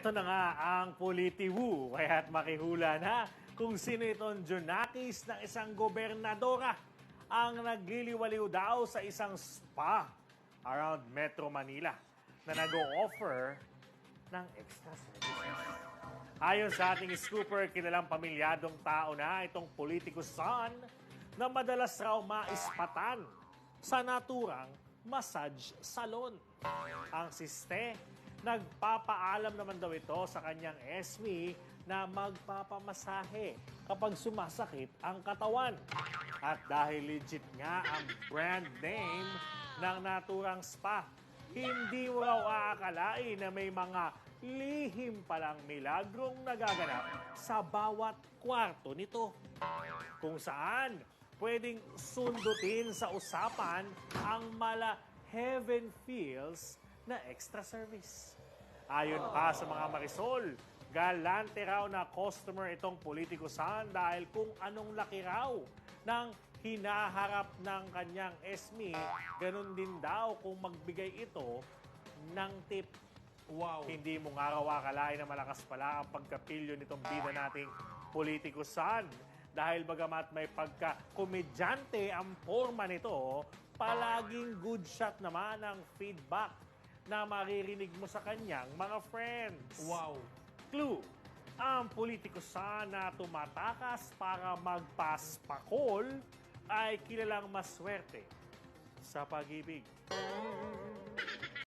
Ito na nga ang Politiwu, kaya't makihula na kung sino itong Junakis ng isang gobernadora ang nagliliwaliw daw sa isang spa around Metro Manila na nag-o-offer ng extra services. Ayon sa ating scooper, kilalang pamilyadong tao na itong politiko son na madalas raw maispatan sa naturang massage salon. Ang siste, nagpapaalam naman daw ito sa kanyang SME na magpapamasahe kapag sumasakit ang katawan. At dahil legit nga ang brand name ng naturang spa, hindi mo raw aakalain na may mga lihim palang milagrong nagaganap sa bawat kwarto nito. Kung saan pwedeng sundutin sa usapan ang mala heaven feels na extra service. Ayon pa sa mga Marisol, galante raw na customer itong politiko san dahil kung anong laki raw ng hinaharap ng kanyang SME, ganun din daw kung magbigay ito ng tip. Wow. Hindi mo nga raw akalain na malakas pala ang pagkapilyo nitong bida nating politiko san. Dahil bagamat may pagka-komedyante ang forma nito, palaging good shot naman ang feedback na maririnig mo sa kanyang mga friends. Wow. Clue, ang politiko sana tumatakas para magpaspakol ay kilalang maswerte sa pag-ibig.